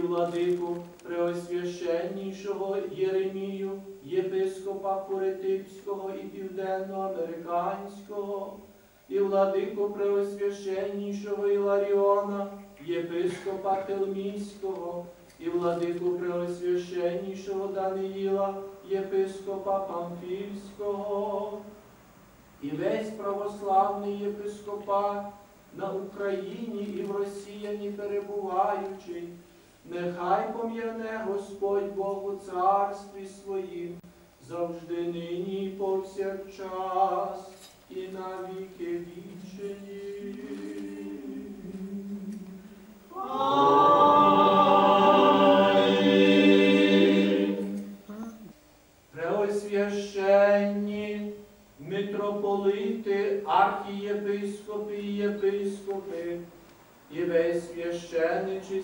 і владику Преосвященнішого Єремію, єпископа Куритипського і Південноамериканського, і владику Преосвященнішого Іларіона, єпископа Телмійського, і владику Преосвященнішого Даниїла, єпископа Памфільського, і весь православний єпископат на Україні і в Росіяні перебуваючий, нехай пом'яне Господь Бог у царстві своїм, завжди нині повсякчас, і на віки вічені. Преосвященні митрополити, архієпископи і єпископи, і весь священничий,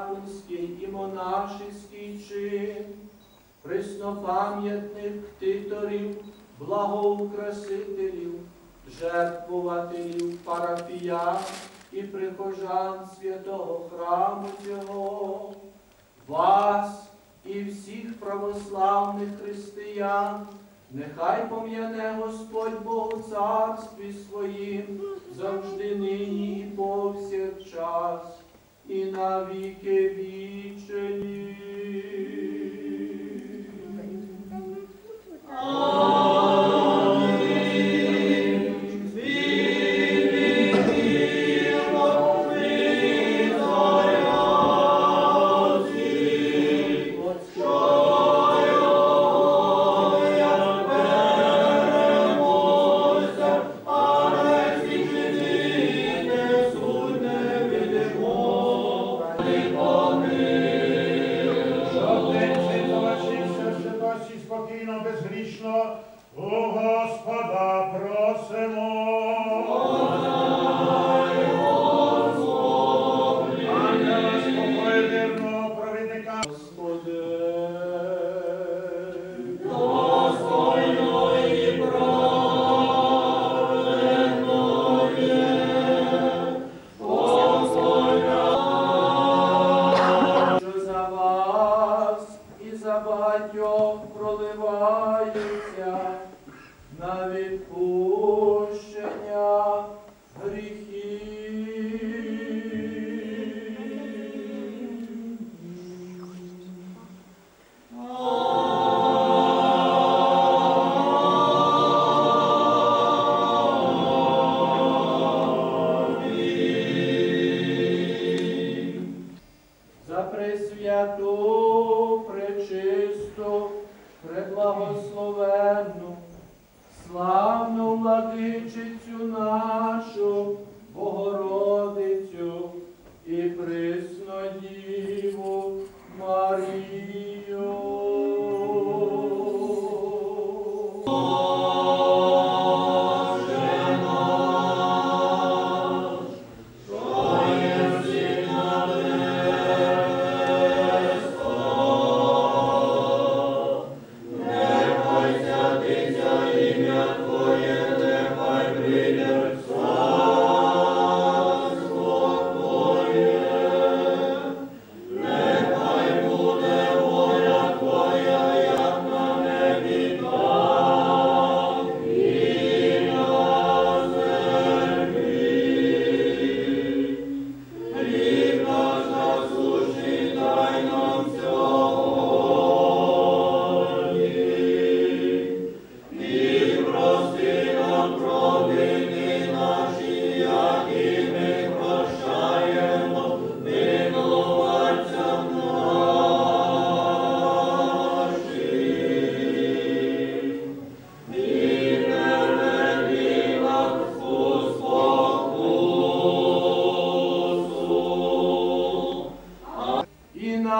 діяконський і монашеський чин, преснопам'ятних ктиторів, благоукрасителів, жертвувателів, парафіян і прихожан святого храму цього, вас і всіх православних християн, нехай пом'яне Господь Бог царстві своїм, завжди нині і повсякчас, і на віки вічені. Україно безгрішно, у Господа просимо.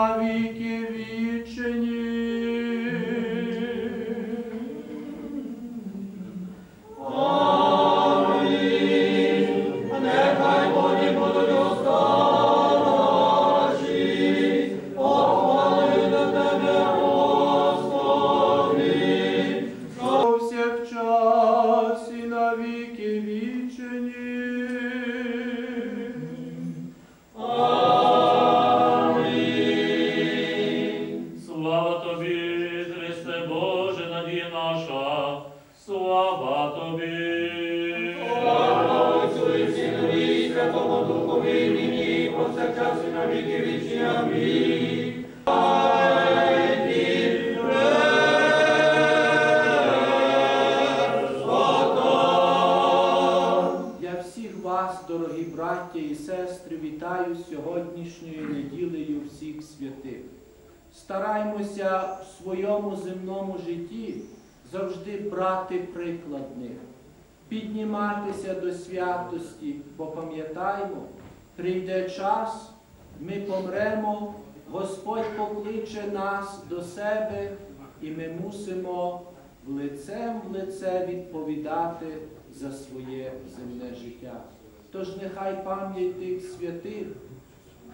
Slavi, give Святому Духові, нині, повсякчас і на віки вічні. Амінь. Я всіх вас, дорогі браття і сестри, вітаю сьогоднішньою неділею всіх святих. Стараймося в своєму земному житті завжди брати прикладних, підніматися до святості, бо пам'ятаймо, прийде час, ми помремо, Господь покличе нас до себе, і ми мусимо лицем в лице відповідати за своє земне життя. Тож нехай пам'ять тих святих,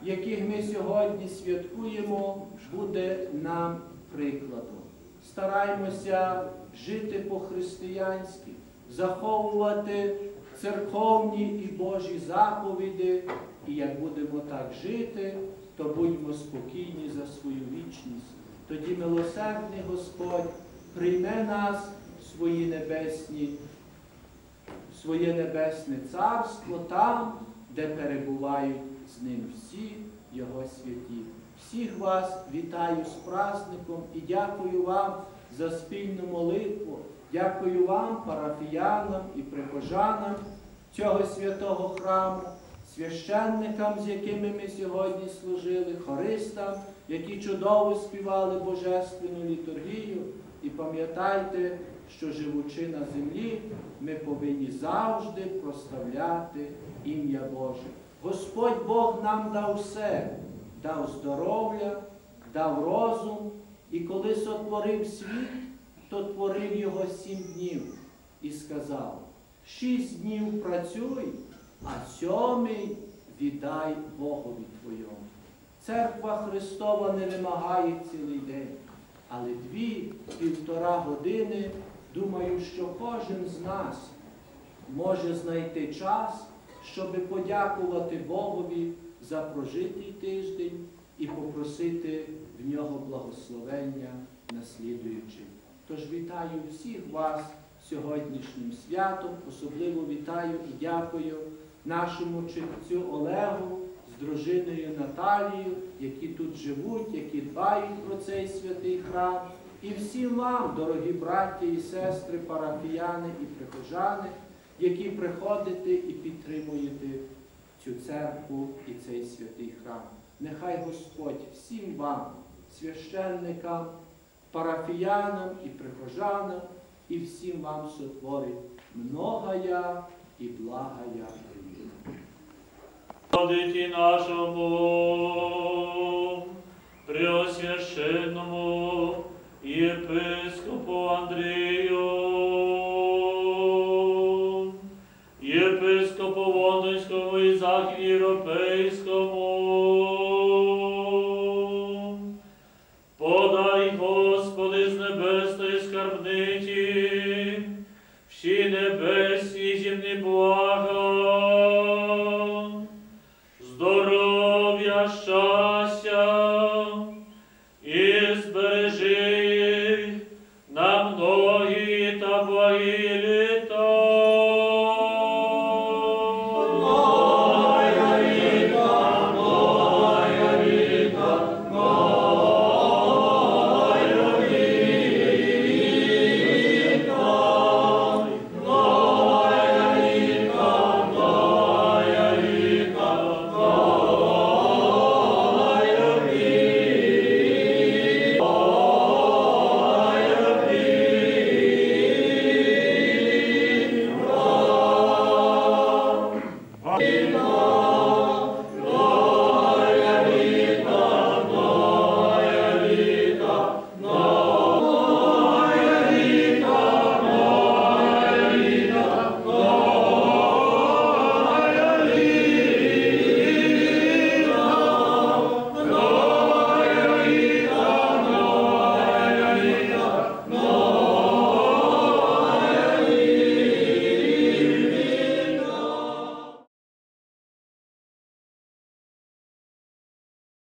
яких ми сьогодні святкуємо, буде нам прикладом. Стараймося жити по-християнськи, заховувати церковні і Божі заповіді, і як будемо так жити, то будьмо спокійні за свою вічність. Тоді милосердний Господь прийме нас в свої небесні своє небесне царство там, де перебувають з ним всі Його святі. Всіх вас вітаю з праздником і дякую вам за спільну молитву. Дякую вам, парафіянам і прихожанам цього святого храму, священникам, з якими ми сьогодні служили, хористам, які чудово співали божественну літургію. І пам'ятайте, що живучи на землі, ми повинні завжди проставляти ім'я Боже. Господь Бог нам дав все, дав здоров'я, дав розум, і коли сотворив світ, то творив його сім днів і сказав: шість днів працюй, а сьомий віддай Богові Твоєму. Церква Христова не вимагає цілий день, але дві-півтора години, думаю, що кожен з нас може знайти час, щоб подякувати Богові за прожитий тиждень і попросити в нього благословення наслідуючи. Тож вітаю всіх вас сьогоднішнім святом, особливо вітаю і дякую нашому ченцю Олегу з дружиною Наталією, які тут живуть, які дбають про цей святий храм. І всім вам, дорогі браття і сестри, парафіяни і прихожани, які приходите і підтримуєте цю церкву і цей святий храм. Нехай Господь всім вам, священникам, парафіянам і прихожанам, і всім вам сотворить многая і благая. Владыке нашему, Преосвященному епископу Андрею, епископу Лондонському і Західноєвропейському, și nebesii și în